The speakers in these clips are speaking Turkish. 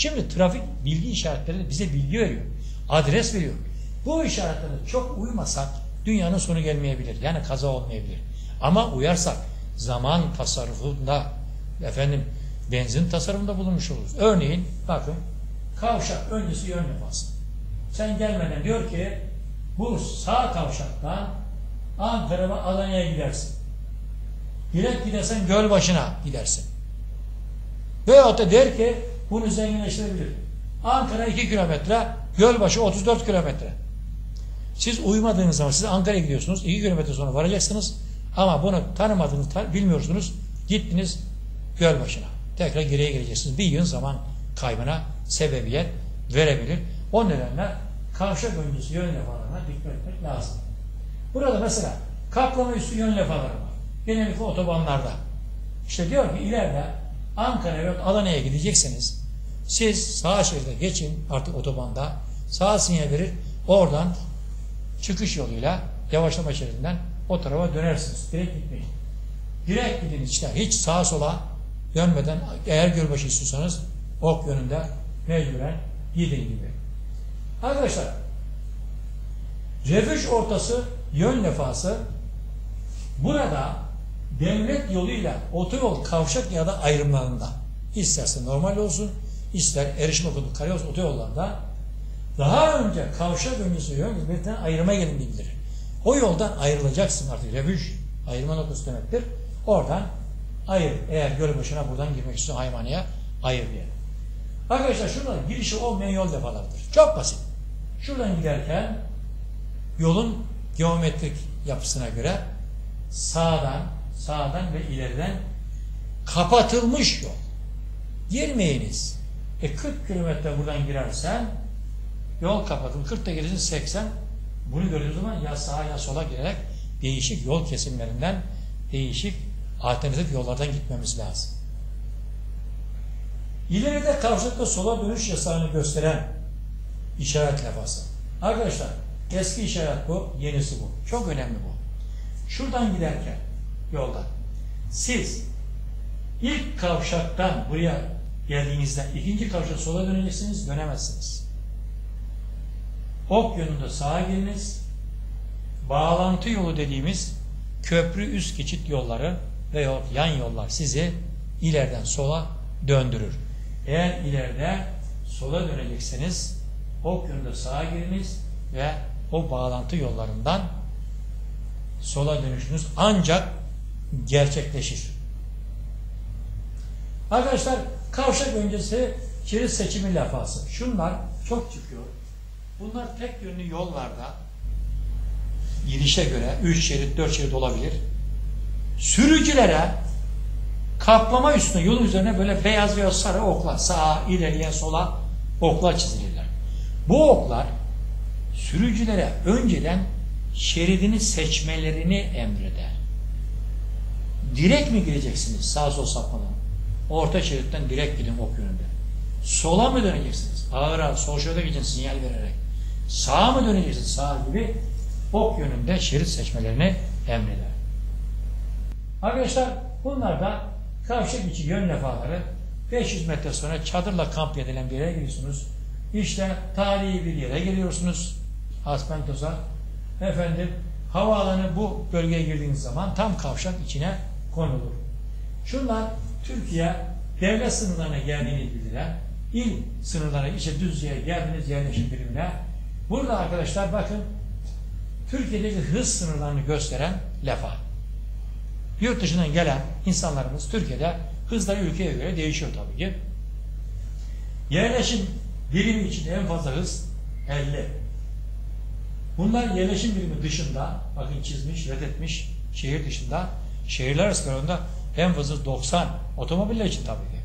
Şimdi trafik bilgi işaretleri bize bilgi veriyor. Adres veriyor. Bu işaretlere çok uymasak dünyanın sonu gelmeyebilir. Yani kaza olmayabilir. Ama uyarsak zaman tasarrufunda efendim benzin tasarrufunda bulunmuş oluruz. Örneğin bakın kavşak öncesi yön levhası. Sen gelmeden diyor ki bu sağ kavşaktan Ankara ve Alanya'ya gidersin. Direkt gidersen Gölbaşı'na gidersin. Veyahut da der ki bunu zenginleştirebilir. Ankara 2 kilometre, Gölbaşı 34 kilometre. Siz uymadığınız zaman siz Ankara'ya gidiyorsunuz. 2 kilometre sonra varacaksınız. Ama bunu tanımadığınız, bilmiyorsunuz. Gittiniz Gölbaşı'na. Tekrar geriye geleceksiniz. Bir yıl zaman kaybına sebebiyet verebilir. O nedenle kavşak öncesi yön levhalarına dikkat etmek lazım. Burada mesela kaplama üstü yön levhaları var. Genellikle otobanlarda. İşte diyor ki ileride Ankara ve Adana'ya gidecekseniz siz sağ şeride geçin artık otobanda sağ sinyal verir oradan çıkış yoluyla yavaşlama şeridinden o tarafa dönersiniz. Direkt gitmeyin. Direkt gidin işte hiç sağa sola dönmeden eğer Gölbaşı istiyorsanız ok yönünde mecburen gidin gibi. Arkadaşlar refüj ortası yön lefası burada devlet yoluyla otoyol kavşak ya da ayrımlarında isterse normal olsun ister erişim okulu karayol otoyollarda daha önce kavşak öncesi yön hizmetinden ayrıma gelin bildirir. O yoldan ayrılacaksın artık. Refüj ayırma noktası demektir. Oradan ayır. Eğer Gölbaşı'na buradan girmek istiyorsan Haymanı'ya ayır diye. Arkadaşlar şurada girişi olmayan yol defalardır. Çok basit. Şuradan giderken yolun geometrik yapısına göre sağdan, sağdan ve ileriden kapatılmış yol. Girmeyiniz. E 40 kilometre buradan girersen yol kapatılır. 40'ta gelirsin 80. Bunu gördüğün zaman ya sağa ya sola girerek değişik yol kesimlerinden değişik alternatif yollardan gitmemiz lazım. İleride kavşakta sola dönüş yasağını gösteren işaret levhası. Arkadaşlar eski işaret bu, yenisi bu. Çok önemli bu. Şuradan giderken yolda siz ilk kavşaktan buraya geldiğinizde ikinci kavşak sola döneceksiniz, dönemezsiniz. Ok yönünde sağa giriniz. Bağlantı yolu dediğimiz köprü üst geçit yolları veya yan yollar sizi ileriden sola döndürür. Eğer ileride sola dönecekseniz ok yönünde sağa giriniz ve o bağlantı yollarından sola dönüşünüz ancak gerçekleşir. Arkadaşlar kavşak öncesi şerit seçimi lafası. Şunlar çok çıkıyor. Bunlar tek yönlü yollarda girişe göre 3 şerit 4 şerit olabilir. Sürücülere kaplama üstüne yolun üzerine böyle beyaz veya sarı oklar sağa ileriye sola oklar çizilirler. Bu oklar sürücülere önceden şeridini seçmelerini emreder. Direkt mi gireceksiniz sağ sol sapmadan? Orta şeritten direkt gidin ok yönünde. Sola mı döneceksiniz? Ağır ağır sol şeride gidin sinyal vererek. Sağa mı döneceksiniz? Sağ gibi ok yönünde şerit seçmelerini emreder. Arkadaşlar bunlar da kavşak içi yön levhaları 500 metre sonra çadırla kamp edilen bir yere giriyorsunuz. İşte tarihi bir yere geliyorsunuz. Asmentos'a. Efendim havaalanı bu bölgeye girdiğiniz zaman tam kavşak içine konulur. Şunlar Türkiye devlet sınırlarına geldiğini bildiren il sınırlarına işte Düzce'ye geldiğiniz yerleşim birimine burada arkadaşlar bakın Türkiye'deki hız sınırlarını gösteren lefa. Yurt dışından gelen insanlarımız Türkiye'de hızları ülkeye göre değişiyor tabii ki. Yerleşim birimi için en fazla hız 50. Bunlar yerleşim birimi dışında bakın çizmiş, reddetmiş şehir dışında şehirler arası en fazla 90 otomobiller için tabii ki.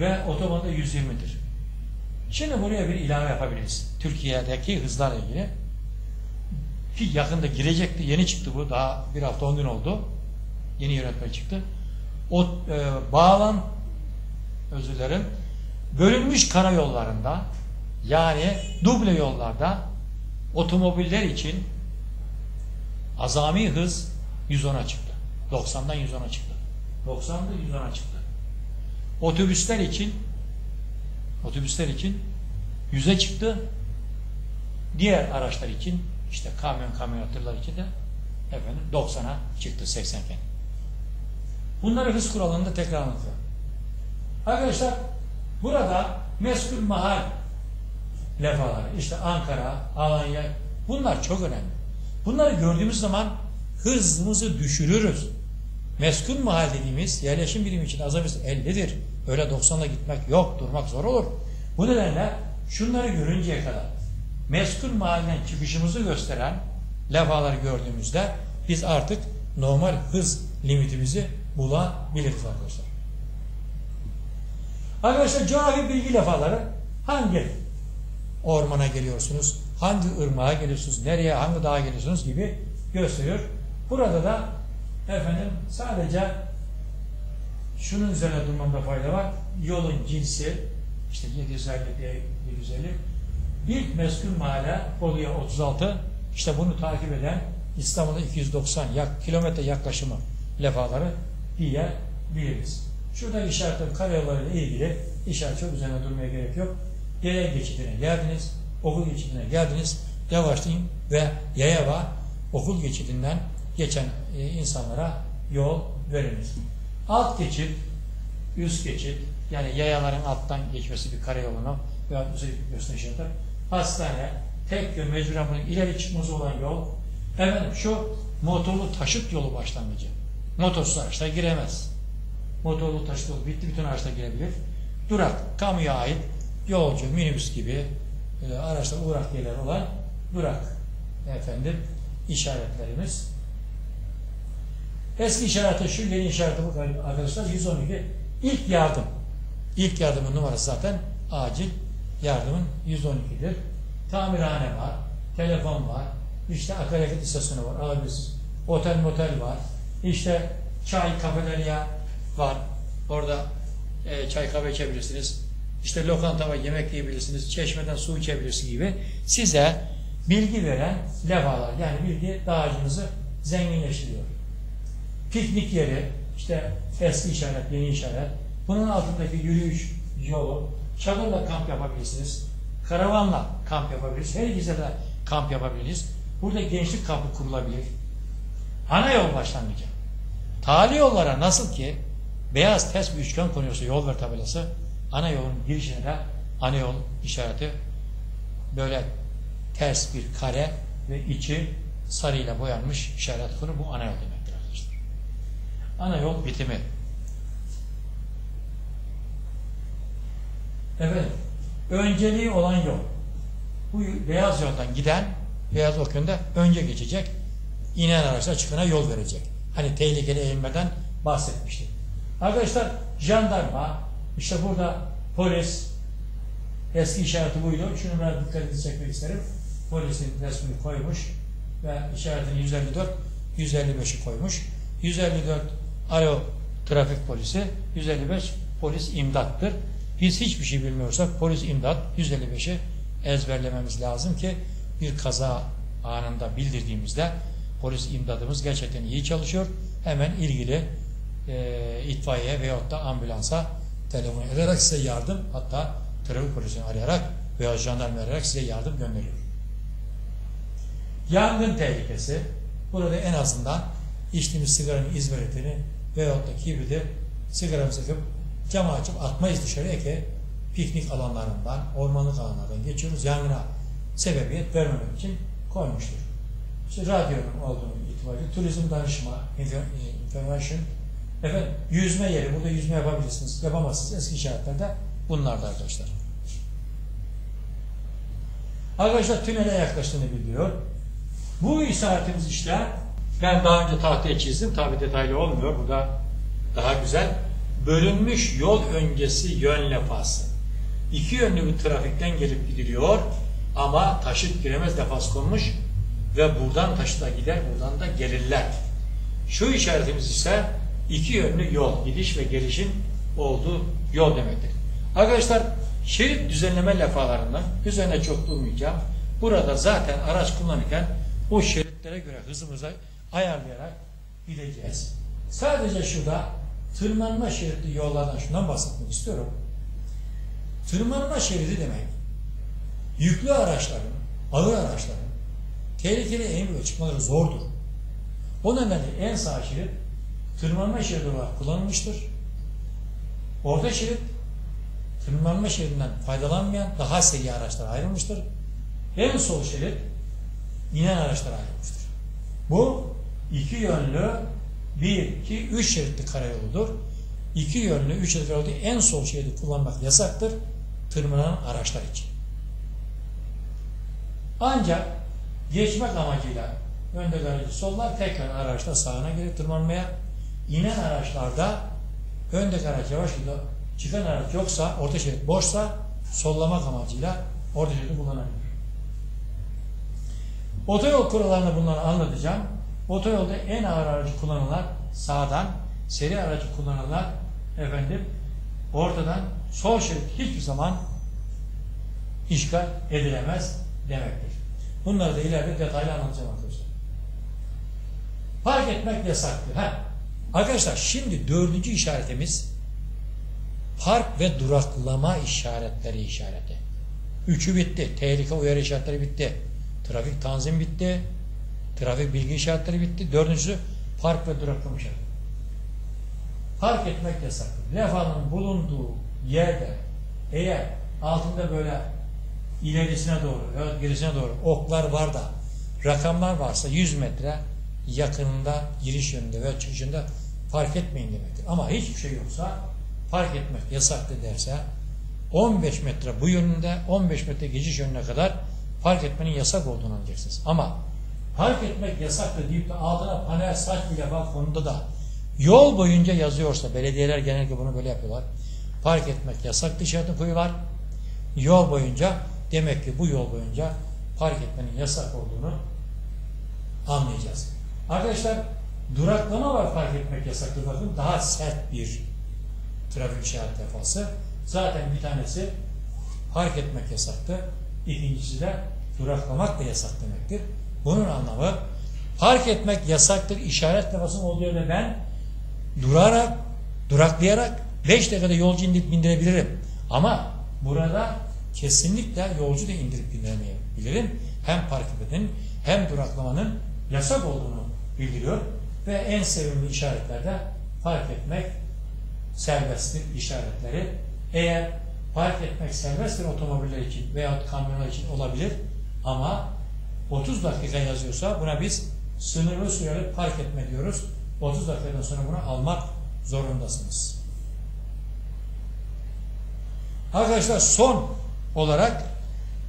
Ve otobanda 120'dir. Şimdi buraya bir ilave yapabiliriz. Türkiye'deki hızlarla ilgili. Ki yakında girecekti. Yeni çıktı bu. Daha bir hafta on gün oldu. Yeni yönetmen çıktı. O e, bağlan özür dilerim. Bölünmüş karayollarında yani duble yollarda otomobiller için azami hız 110'a çıktı. 90'dan 110'a çıktı. 90'da 110'a çıktı. Otobüsler için Otobüsler için 100'e çıktı. Diğer araçlar için işte kamyon kamyon tırlar için de efendim 90'a çıktı 80 iken. Bunları hız kuralında tekrar anlatıyorum. Arkadaşlar burada meskul mahal lefaları işte Ankara, Alanya bunlar çok önemli. Bunları gördüğümüz zaman hızımızı düşürürüz. Meskun mahal dediğimiz yerleşim birimi için azamız 50'dir. Öyle 90'la gitmek yok, durmak zor olur. Bu nedenle şunları görünceye kadar meskun mahallen çıkışımızı gösteren levhaları gördüğümüzde biz artık normal hız limitimizi bulabiliriz arkadaşlar. Arkadaşlar coğrafi bilgi levhaları hangi ormana geliyorsunuz, hangi ırmağa geliyorsunuz, nereye, hangi dağa geliyorsunuz gibi gösteriyor. Burada da efendim sadece şunun üzerine durmamda fayda var. Yolun cinsi işte 750 diye 750 ilk meskun mahalle Bolu'ya 36 işte bunu takip eden İstanbul'da 290 yak, kilometre yaklaşımı lefaları diyebiliriz. Şurada işaretler karayollarıyla ilgili işaret çok üzerine durmaya gerek yok. Yaya geçidine geldiniz, okul geçidine geldiniz, yavaşlayın ve yaya var okul geçidinden geçen e, insanlara yol veriniz. Alt geçit, üst geçit, yani yayaların alttan geçmesi bir karayolunu veya özellikle gösterişidir. Hastane, tek yön mecburen bunun ileri çıkması olan yol. Efendim şu motorlu taşıt yolu başlangıcı. Motorsuz araçlar giremez. Motorlu taşıt yolu bitti, bütün araçlar girebilir. Durak, kamuya ait yolcu, minibüs gibi e, araçlar uğrak yerler olan durak efendim işaretlerimiz. Eski işareti şu, yeni işareti bu arkadaşlar 112 ilk yardım. İlk yardımın numarası zaten acil yardımın 112'dir. Tamirhane var, telefon var, işte akaryakıt istasyonu var, alabilirsiniz. Otel motel var, işte çay kafeterya var. Orada e, çay kahve içebilirsiniz. İşte lokanta var, yemek yiyebilirsiniz. Çeşmeden su içebilirsiniz gibi size bilgi veren levhalar. Yani bilgi dağcınızı zenginleştiriyor. Piknik yeri, işte eski işaret, yeni işaret. Bunun altındaki yürüyüş yolu, çadırla kamp yapabilirsiniz. Karavanla kamp yapabiliriz. Her ikisi de kamp yapabiliriz. Burada gençlik kampı kurulabilir. Ana yol başlangıcı. Tali yollara nasıl ki beyaz ters bir üçgen konuyorsa yol ver tabelası ana yolun girişine de ana yol işareti böyle ters bir kare ve içi sarıyla boyanmış işaret konu bu ana yol arkadaşlar. Ana yol bitimi. Evet. Önceliği olan yol. Bu beyaz yoldan giden beyaz ok yönde önce geçecek. inen araçlar çıkana yol verecek. Hani tehlikeli eğilmeden bahsetmiştim. Arkadaşlar jandarma işte burada polis eski işareti buydu. Şunu ben dikkatinizi çekmek isterim polisin resmini koymuş ve işaretini 154 155'i koymuş. 154 alo trafik polisi, 155 polis imdattır. Biz hiçbir şey bilmiyorsak polis imdat 155'i ezberlememiz lazım ki bir kaza anında bildirdiğimizde polis imdadımız gerçekten iyi çalışıyor. Hemen ilgili e, itfaiye veyahut da ambulansa telefon ederek size yardım hatta trafik polisini arayarak veya jandarma arayarak size yardım gönderiyor. Yangın tehlikesi. Burada en azından içtiğimiz sigaranın izmaritini veyahut da kibriti sigaramızı sıkıp cam açıp atmayız dışarıya ki piknik alanlarından, ormanlık alanlardan geçiyoruz. Yangına sebebiyet vermemek için koymuştur. İşte radyonun olduğunu itibariyle turizm danışma, information, efendim yüzme yeri, burada yüzme yapabilirsiniz, yapamazsınız. Eski işaretlerde bunlardı arkadaşlar. Arkadaşlar tünele yaklaştığını biliyor. Bu işaretimiz işte ben daha önce tahtaya çizdim. Tabi detaylı olmuyor. Bu da daha güzel. Bölünmüş yol öncesi yön lefası. İki yönlü bir trafikten gelip gidiliyor ama taşıt giremez lefas konmuş ve buradan taşıta gider, buradan da gelirler. Şu işaretimiz ise iki yönlü yol, gidiş ve gelişin olduğu yol demektir. Arkadaşlar şerit düzenleme lefalarından üzerine çok durmayacağım. Burada zaten araç kullanırken o şeritlere göre hızımızı ayarlayarak gideceğiz. Sadece şurada tırmanma şeritli yollardan şundan bahsetmek istiyorum. tırmanma şeridi demek. Yüklü araçların, ağır araçların tehlikeli eğim ve çıkmaları zordur. O nedenle en sağ şerit tırmanma şeridi olarak kullanılmıştır. Orta şerit tırmanma şeridinden faydalanmayan daha seri araçlara ayrılmıştır. En sol şerit inen araçlara ayrılmıştır. Bu iki yönlü bir, iki, üç şeritli karayoludur. İki yönlü, üç şeritli karayolu en sol şeridi kullanmak yasaktır tırmanan araçlar için. Ancak geçmek amacıyla önde aracı sollar tekrar araçta sağına gelip tırmanmaya inen araçlarda öndeki araç yavaş gidiyor. Çıkan araç yoksa, orta şerit boşsa sollamak amacıyla orta şeridi kullanabilir. Otoyol kurallarını bunları anlatacağım. Otoyolda en ağır aracı kullananlar sağdan, seri aracı kullananlar efendim ortadan sol şerit hiçbir zaman işgal edilemez demektir. Bunları da ileride detaylı anlatacağım arkadaşlar. Park etmek yasaktır. Ha. Arkadaşlar şimdi dördüncü işaretimiz park ve duraklama işaretleri işareti. Üçü bitti. Tehlike uyarı işaretleri bitti. Trafik tanzim bitti. Trafik bilgi işaretleri bitti. Dördüncüsü park ve duraklama işareti. Park etmek yasaktır. Levhanın bulunduğu yerde eğer altında böyle ilerisine doğru gerisine doğru oklar var da rakamlar varsa 100 metre yakınında giriş yönünde veya çıkışında fark etmeyin demektir. Ama hiçbir şey yoksa fark etmek yasaktır derse 15 metre bu yönünde 15 metre geçiş yönüne kadar fark etmenin yasak olduğunu anlayacaksınız. Ama fark etmek yasaktır deyip de altına panel saç bile bak konuda da yol boyunca yazıyorsa belediyeler genellikle bunu böyle yapıyorlar. Fark etmek yasak işaretini koyuyorlar. Yol boyunca demek ki bu yol boyunca park etmenin yasak olduğunu anlayacağız. Arkadaşlar duraklama var fark etmek yasaktır. Bakın daha sert bir trafik işaret levhası. Zaten bir tanesi park etmek yasaktı. İkincisi de duraklamak da yasak demektir. Bunun anlamı park etmek yasaktır işaret levhasının olduğu yerde ben durarak, duraklayarak 5 dakikada yolcu indirip bindirebilirim. Ama burada kesinlikle yolcu da indirip bindiremeyebilirim. Hem park etmenin hem duraklamanın yasak olduğunu bildiriyor. Ve en sevimli işaretlerde park etmek serbesttir işaretleri. Eğer park etmek serbesttir otomobiller için veya kamyonlar için olabilir ama 30 dakika yazıyorsa buna biz sınırlı süreli park etme diyoruz. 30 dakikadan sonra bunu almak zorundasınız. Arkadaşlar son olarak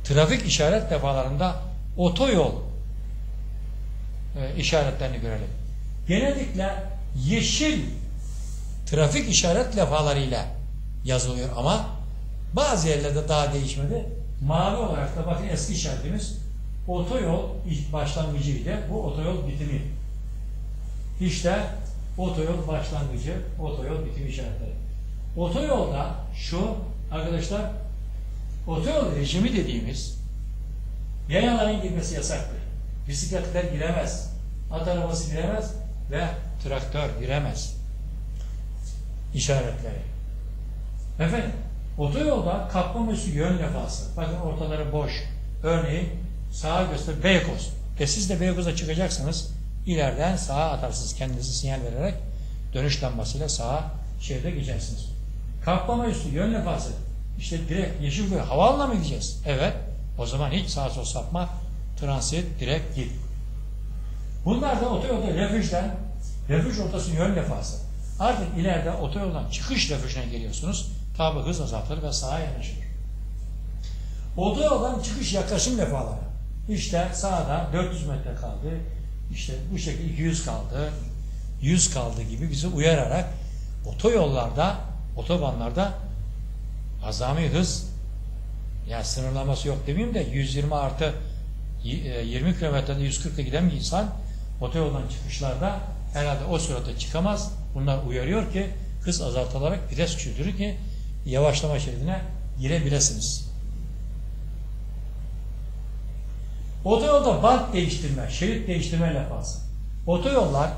trafik işaret defalarında otoyol e, işaretlerini görelim. Genellikle yeşil trafik işaret levhalarıyla yazılıyor ama bazı yerlerde daha değişmedi. Mavi olarak da bakın eski işaretimiz otoyol ilk başlangıcıydı. Bu otoyol bitimi. İşte otoyol başlangıcı, otoyol bitimi işaretleri. Otoyolda şu arkadaşlar otoyol rejimi dediğimiz yayaların girmesi yasaktır. Bisikletler giremez, at arabası giremez ve traktör giremez. İşaretleri. Efendim, otoyolda kaplama üstü yön levhası. Bakın ortaları boş. Örneğin sağa göster Beykoz. E siz de Beykoz'a çıkacaksınız. İleriden sağa atarsınız kendinizi sinyal vererek dönüş lambasıyla sağa şeride geçersiniz. Kaplama üstü yön levhası. İşte direkt Yeşilköy havaalanına mı gideceğiz? Evet. O zaman hiç sağa sol sapma. Transit direkt git. Bunlar da otoyolda refüjden refüj ortası yön levhası. Artık ileride otoyoldan çıkış refüjüne geliyorsunuz. Tabi hız azaltır ve sağa yanaşır. Otoyoldan çıkış yaklaşım levhaları. İşte sağda 400 metre kaldı. İşte bu şekilde 200 kaldı. 100 kaldı gibi bizi uyararak otoyollarda, otobanlarda azami hız yani sınırlaması yok demeyeyim de 120 artı 20 kilometrede 140'a giden bir insan otoyoldan çıkışlarda herhalde o sırada çıkamaz. Bunlar uyarıyor ki hız azaltılarak vites küçültülür ki yavaşlama şeridine girebilirsiniz. Otoyolda bant değiştirme, şerit değiştirme lafası. Otoyollar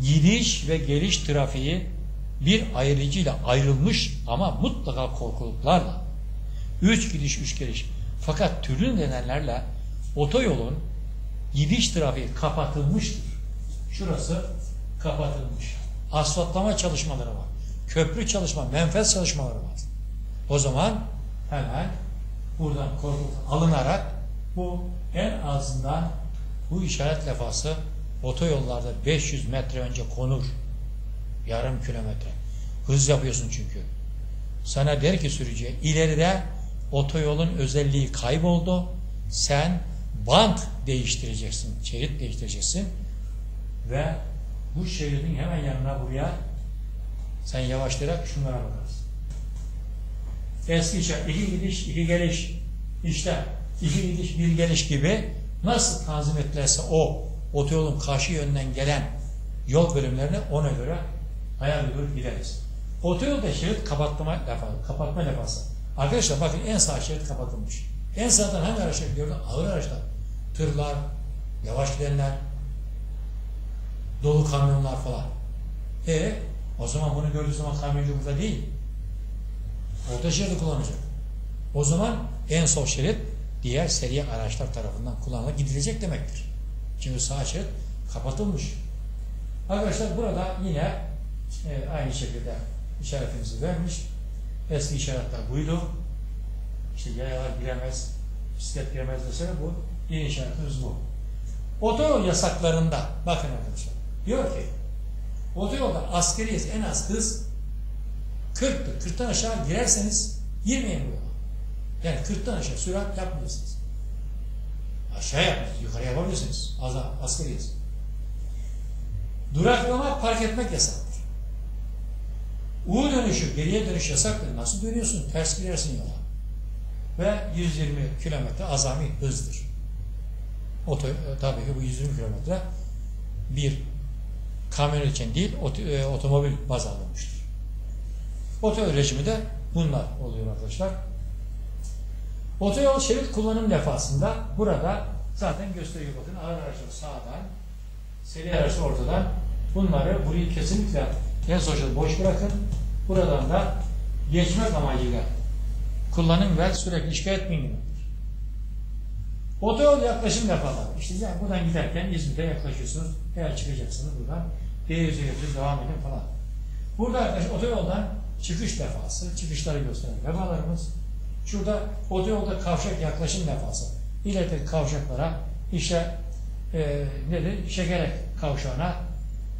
gidiş ve geliş trafiği bir ayrıcıyla ayrılmış ama mutlaka korkuluklarla Üç gidiş, üç geliş. Fakat türlü nedenlerle otoyolun gidiş trafiği kapatılmıştır. Şurası kapatılmış. Asfaltlama çalışmaları var. Köprü çalışma, menfez çalışmaları var. O zaman hemen buradan korku alınarak bu en azından bu işaret levhası otoyollarda 500 metre önce konur. Yarım kilometre. Hız yapıyorsun çünkü. Sana der ki sürücüye ileride otoyolun özelliği kayboldu. Sen bant değiştireceksin, şerit değiştireceksin ve bu şeridin hemen yanına buraya sen yavaşlayarak şunlara bakarsın. Eski iki gidiş, iki geliş, işte iki gidiş, bir geliş gibi nasıl tanzim ettilerse o otoyolun karşı yönden gelen yol bölümlerini ona göre ayar uydurup gideriz. Otoyolda şerit kapatma lafası, kapatma lafası. Arkadaşlar bakın en sağ şerit kapatılmış. En sağdan hangi araçlar gidiyor? Ağır araçlar. Tırlar, yavaş gidenler, dolu kamyonlar falan. E o zaman bunu gördüğü zaman kamyoncu burada değil. Orta şeridi kullanacak. O zaman en sol şerit diğer seri araçlar tarafından kullanılıp gidilecek demektir. Çünkü sağ şerit kapatılmış. Arkadaşlar burada yine e, aynı şekilde işaretimizi vermiş. Eski işaretler buydu. İşte yayalar giremez, bisiklet giremez mesela bu. Yeni işaretimiz bu. Otoyol yasaklarında bakın arkadaşlar. Diyor ki otoyolda askeriyiz en az hız 40'tır. 40'tan aşağı girerseniz girmeyin bu yola. Yani 40'tan aşağı sürat yapmıyorsunuz. Aşağı yapmıyorsunuz. Yukarı yapabilirsiniz. Az askeriyiz. Duraklama park etmek yasaktır. U dönüşü, geriye dönüş yasaktır. Nasıl dönüyorsun? Ters girersin yola. Ve 120 kilometre azami hızdır. Oto, tabii ki bu 120 kilometre bir kamyon için değil, ot, e, otomobil baz alınmıştır. Otoyol rejimi de bunlar oluyor arkadaşlar. Otoyol şerit kullanım defasında burada zaten gösteriyor bakın ağır araçlar sağdan, seri araç ortadan bunları burayı kesinlikle en sonuçta boş bırakın. Buradan da geçmek amacıyla kullanın ve sürekli şikayet etmeyin demektir. Otoyol yaklaşım defaları. İşte yani buradan giderken İzmir'de yaklaşıyorsunuz. Eğer çıkacaksınız buradan D150 devam edin falan. Burada arkadaşlar otoyoldan çıkış defası, çıkışları gösteren levhalarımız. Şurada otoyolda kavşak yaklaşım defası. İlerideki kavşaklara işte e, nedir? Şekerek kavşağına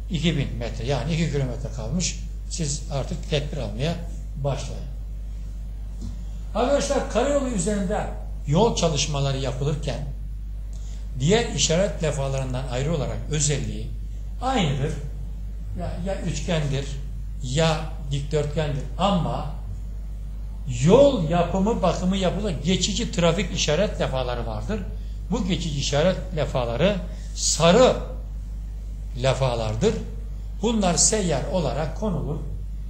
2000 metre yani 2 kilometre kalmış. Siz artık tedbir almaya başlayın. Arkadaşlar karayolu üzerinde yol çalışmaları yapılırken diğer işaret levhalarından ayrı olarak özelliği aynıdır. Ya, ya üçgendir ya dikdörtgendir ama yol yapımı bakımı yapılır geçici trafik işaret levhaları vardır. Bu geçici işaret levhaları sarı levhalardır. Bunlar seyyar olarak konulur.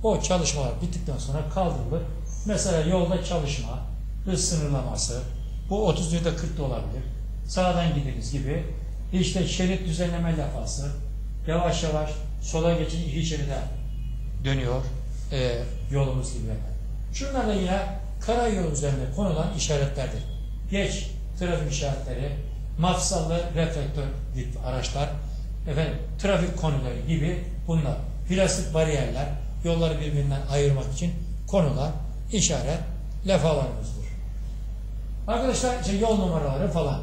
O çalışmalar bittikten sonra kaldırılır. Mesela yolda çalışma, hız sınırlaması, bu 30 ya da 40 da olabilir. Sağdan gidiniz gibi. İşte şerit düzenleme lafası. Yavaş yavaş sola geçin iki dönüyor e, yolumuz gibi. Şunlar da yine karayolu üzerinde konulan işaretlerdir. Geç trafik işaretleri, mafsallı reflektör araçlar, efendim trafik konuları gibi bunlar. Plastik bariyerler, yolları birbirinden ayırmak için konulan işaret levhalarımızdır. Arkadaşlar işte yol numaraları falan.